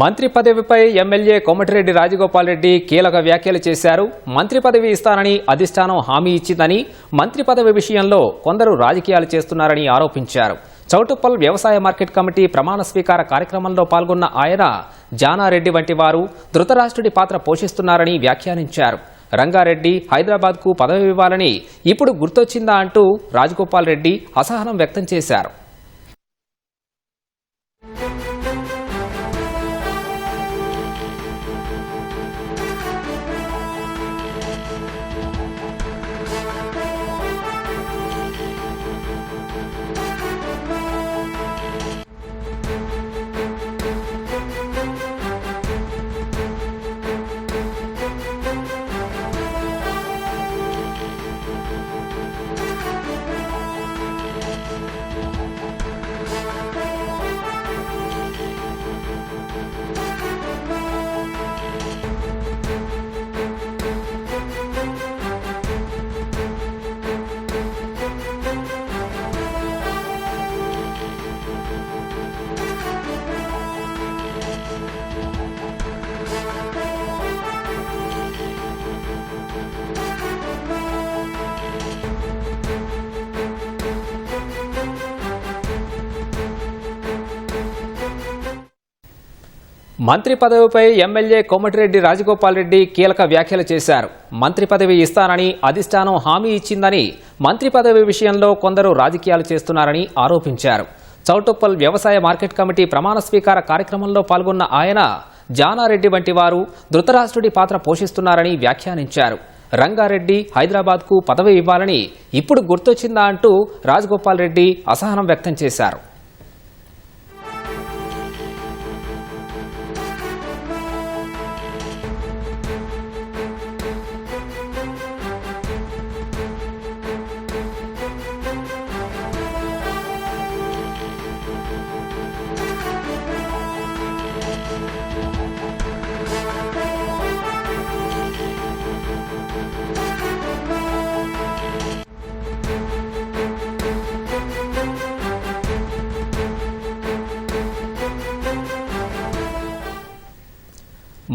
మంత్రి పదవిపై ఎమ్మెల్యే కోమటిరెడ్డి రాజగోపాల్ రెడ్డి కీలక వ్యాఖ్యలు చేశారు. మంత్రి పదవి ఇస్తానని అధిష్టానం హామీ ఇచ్చిందని మంత్రి పదవి విషయంలో కొందరు రాజకీయాలు చేస్తున్నారని ఆరోపించారు. చౌటుప్పల్ వ్యవసాయ మార్కెట్ కమిటీ ప్రమాణ స్వీకార కార్యక్రమంలో పాల్గొన్న ఆయన జానారెడ్డి వంటి వారు ధృతరాష్ట్రుడి పాత్ర పోషిస్తున్నారని వ్యాఖ్యానించారు. రంగారెడ్డి హైదరాబాద్కు పదవి ఇవ్వాలని ఇప్పుడు గుర్తొచ్చిందా అంటూ రాజగోపాల్ రెడ్డి అసహనం వ్యక్తం చేశారు. మంత్రి పదవిపై ఎమ్మెల్యే కోమటిరెడ్డి రాజగోపాల్ రెడ్డి కీలక వ్యాఖ్యలు చేశారు. మంత్రి పదవి ఇస్తానని అధిష్టానం హామీ ఇచ్చిందని మంత్రి పదవి విషయంలో కొందరు రాజకీయాలు చేస్తున్నారని ఆరోపించారు. చౌటుప్పల్ వ్యవసాయ మార్కెట్ కమిటీ ప్రమాణ స్వీకార కార్యక్రమంలో పాల్గొన్న ఆయన జానారెడ్డి వంటి వారు ధృతరాష్ట్రుడి పాత్ర పోషిస్తున్నారని వ్యాఖ్యానించారు. రంగారెడ్డి హైదరాబాద్కు పదవి ఇవ్వాలని ఇప్పుడు గుర్తొచ్చిందా అంటూ రాజగోపాల్ రెడ్డి అసహనం వ్యక్తం చేశారు.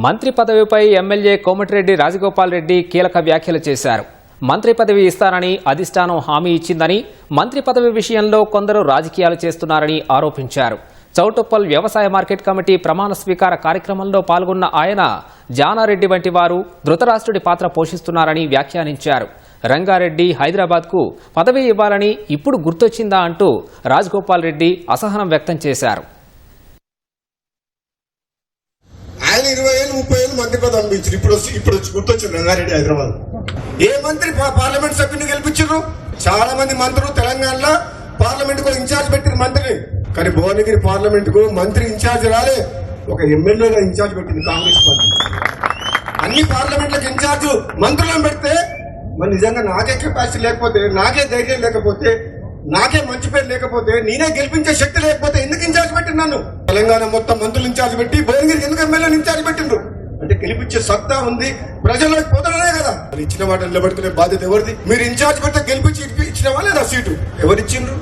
మంత్రి పదవిపై ఎమ్మెల్యే కోమటిరెడ్డి రాజగోపాల్ రెడ్డి కీలక వ్యాఖ్యలు చేశారు. మంత్రి పదవి ఇస్తానని అధిష్టానం హామీ ఇచ్చిందని మంత్రి పదవి విషయంలో కొందరు రాజకీయాలు చేస్తున్నారని ఆరోపించారు. చౌటుప్పల్ వ్యవసాయ మార్కెట్ కమిటీ ప్రమాణ స్వీకార కార్యక్రమంలో పాల్గొన్న ఆయన జానారెడ్డి వంటి వారు ధృతరాష్ట్రుడి పాత్ర పోషిస్తున్నారని వ్యాఖ్యానించారు. రంగారెడ్డి హైదరాబాద్కు పదవి ఇవ్వాలని ఇప్పుడు గుర్తొచ్చిందా అంటూ రాజగోపాల్ రెడ్డి అసహనం వ్యక్తం చేశారు. ఆయన ఇరవై ఏళ్ళు ముప్పై ఏళ్ళు మంత్రి పదవి అనిపించారు ఇప్పుడు వచ్చి ఇప్పుడు వచ్చి గుర్తొచ్చింది రంగారెడ్డి హైదరాబాద్. ఏ మంత్రి పార్లమెంట్ సభ్యుని గెలిపించారు? చాలా మంది మంత్రులు తెలంగాణలో పార్లమెంట్కు ఇన్ఛార్జ్ పెట్టిన మంత్రిని. కానీ భువనగిరి పార్లమెంట్కు మంత్రి ఇన్ఛార్జ్ రాలే. ఒక ఎమ్మెల్యేగా ఇన్ఛార్జ్ పెట్టింది కాంగ్రెస్ పార్టీ. అన్ని పార్లమెంట్లకు ఇన్ఛార్జ్ మంత్రులను పెడితే మరి నిజంగా నాకే కెపాసిటీ లేకపోతే నాకే ధైర్యం లేకపోతే నాకే మంచి పేరు లేకపోతే నేనే గెలిపించే శక్తి లేకపోతే ఎందుకు ఇన్ఛార్జ్ నన్ను తెలంగాణ మొత్తం మంత్రులు ఇన్ఛార్జ్ పెట్టి భువనగిరికి ఎందుకు ఎమ్మెల్యేని ఇన్ఛార్జ్ పెట్టిండ్రు? అంటే గెలిపించే సత్తా ఉంది ప్రజల్లోకి పోతడనే కదా. మరి ఇచ్చిన మాట నిలబెట్టుకునే బాధ్యత ఎవరిది? మీరు ఇన్ఛార్జ్ పెట్టే గెలిపించి ఇచ్చినవా లేదా సీటు? ఎవరిచ్చిండ్రు?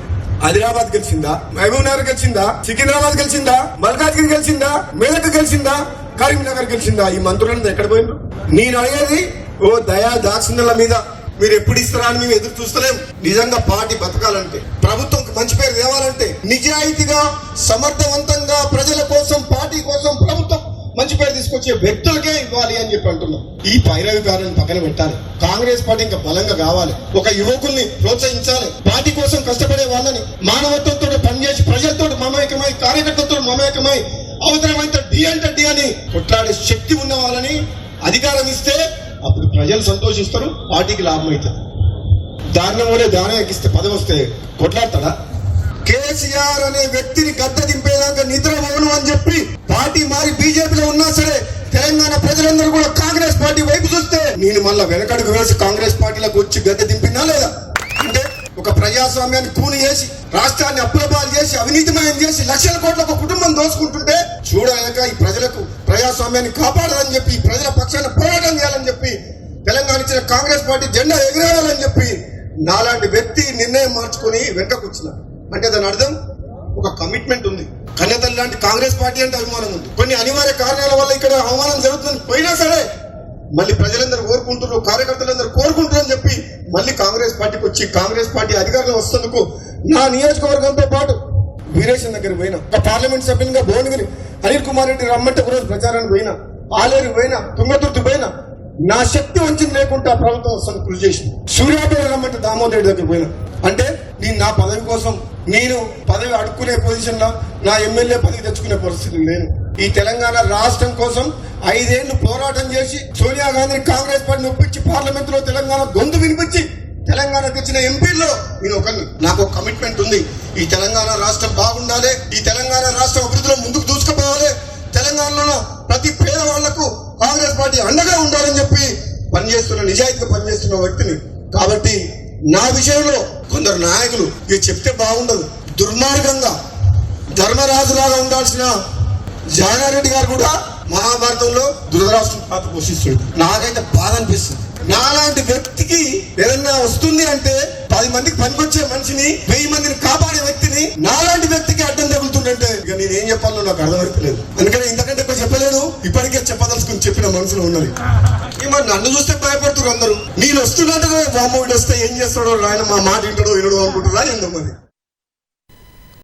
ఆదిలాబాద్ గెలిచిందా? మహబూబ్ నగర్ గెలిచిందా? సికింద్రాబాద్ గెలిచిందా? మల్కాజ్గిరి గెలిచిందా? మేదక్ గెలిచిందా? కరీంనగర్ గెలిచిందా? ఈ మంత్రులను ఎక్కడ పోయిండ్రు నేను అడిగేది ఓ దయా దాక్షిణ్యాల మీద మీరు ఎప్పుడు ఇస్తారా అని మేము ఎదురు చూస్తలేం. నిజంగా పార్టీ బతకాలంటే ప్రభుత్వం మంచి పేరు తేవాలంటే నిజాయితీగా సమర్థవంతంగా ప్రజల కోసం పార్టీ కోసం ప్రభుత్వం మంచి పేరు తీసుకొచ్చే వ్యక్తులకే ఇవ్వాలి అని చెప్పి అంటున్నాం. ఈ పైరవికారాన్ని పక్కన పెట్టాలి. కాంగ్రెస్ పార్టీ ఇంకా బలంగా కావాలి. ఒక యువకుల్ని ప్రోత్సహించాలి. పార్టీ కోసం కష్టపడే వాళ్ళని మానవత్వంతో పనిచేసి ప్రజలతో మమేకమై కార్యకర్తలతో మమేకమై అవసరమైతే డి అంటే డి అని కొట్లాడే శక్తి ఉన్న వాళ్ళని అధికారం ఇస్తే అప్పుడు ప్రజలు సంతోషిస్తారు పార్టీకి లాభం అవుతుంది. దారుణం వల్లే దానం ఎక్కిస్తే పదవి వస్తే కొట్లాడతాడా? కేసీఆర్ అనే వ్యక్తిని గద్ద దింపేదాకా నిద్ర పోను అని చెప్పి పార్టీ మారి బీజేపీలో ఉన్నా సరే తెలంగాణ ప్రజలందరూ కూడా కాంగ్రెస్ పార్టీ వైపు చూస్తే నేను మళ్ళీ వెనకడుగు వేసి కాంగ్రెస్ పార్టీలోకి వచ్చి గద్దె దింపినా లేదా? అంటే ఒక ప్రజాస్వామ్యాన్ని కూని చేసి రాష్ట్రాన్ని అప్పులపాలు చేసి అవినీతిమయం చేసి లక్షల కోట్ల ఒక కుటుంబం దోసుకుంటుంటే చూడలేక ఈ ప్రజలకు ప్రజాస్వామ్యాన్ని కాపాడాలని చెప్పి ప్రజల పక్షాన పోరాటం చేయాలని చెప్పి తెలంగాణ ఇచ్చిన కాంగ్రెస్ పార్టీ జెండా ఎగిరేయాలని చెప్పి నాలాంటి వ్యక్తి నిర్ణయం మార్చుకుని వెనకకు వచ్చిన. అంటే దాని అర్థం? ఒక కమిట్మెంట్ ఉంది. కన్నతల్లి లాంటి కాంగ్రెస్ పార్టీ అంటే అభిమానం ఉంది. కొన్ని అనివార్య కారణాల వల్ల ఇక్కడ అవమానం జరుగుతుంది. పోయినా సరే మళ్ళీ ప్రజలందరూ కోరుకుంటున్నారు కార్యకర్తలందరూ కోరుకుంటారు అని చెప్పి మళ్ళీ కాంగ్రెస్ పార్టీకి వచ్చి కాంగ్రెస్ పార్టీ అధికారంలో వస్తున్నందుకు నా నియోజకవర్గంతో పాటు వీరేశం దగ్గర పోయినా ఒక పార్లమెంట్ సభ్యునిగా భువనగిరి అనిల్ కుమార్ రెడ్డి రమ్మంటే ఒకరోజు ప్రచారానికి పోయినా ఆలేరు పోయినా తుంగతుర్తి పోయినా నా శక్తి వంచింది లేకుండా ప్రభుత్వం వస్తుంది కృషి చేసింది. సూర్యాపేట రమ్మంటే దామోదర్ రెడ్డి దగ్గర పోయినా. అంటే నేను నా పదవి కోసం నేను పదవి అడుక్కునే పొజిషన్లో నా ఎమ్మెల్యే పదవి తెచ్చుకునే పరిస్థితి లేను. ఈ తెలంగాణ రాష్ట్రం కోసం ఐదేళ్ళు పోరాటం చేసి సోనియా గాంధీ కాంగ్రెస్ పార్టీని ఒప్పించి పార్లమెంట్లో తెలంగాణ గొంతు వినిపించి తెలంగాణకు వచ్చిన ఎంపీల్లో నేను ఒక నాకు ఒక కమిట్మెంట్ ఉంది. ఈ తెలంగాణ రాష్ట్రం బాగుండాలి. ఈ తెలంగాణ రాష్ట్రం అభివృద్ధిలో ముందుకు దూసుకుపోవాలి. తెలంగాణలో ప్రతి పేదవాళ్ళకు కాంగ్రెస్ పార్టీ అండగా ఉండాలని చెప్పి పనిచేస్తున్న నిజాయితీగా పనిచేస్తున్న వ్యక్తిని. కాబట్టి నా విషయంలో కొందరు నాయకులు ఇది చెప్తే బాగుండదు. దుర్మార్గంగా ధర్మరాజులాగా ఉండాల్సిన జానారెడ్డి గారు కూడా మహాభారతంలో ధృతరాష్ట్రం పాత్ర పోషిస్తాడు. నాకైతే బాధ అనిపిస్తుంది. నాలాంటి వ్యక్తికి ఏదన్నా వస్తుంది అంటే పది మందికి పనికొచ్చే మనిషిని వెయ్యి మందిని కాపాడే వ్యక్తిని నాలాంటి వ్యక్తికి అడ్డం తగులుతుందంటే ఇక నేను ఏం చెప్పాలో నాకు అర్థమవుతలేదు. అందుకని ఇంతకంటే ఎక్కువ చెప్పలేదు ఇప్పటికే చెప్పదలుచుకుని చెప్పిన మనసులో ఉన్నది. ఈ మరి నన్ను చూస్తే భయపడుతున్నారు అందరూ. నేను వస్తున్నట్టు వామోడు వస్తే ఏం చేస్తాడో ఆయన మా మాట వింటాడో వినడో అనుకుంటారా ఎందుకు మరి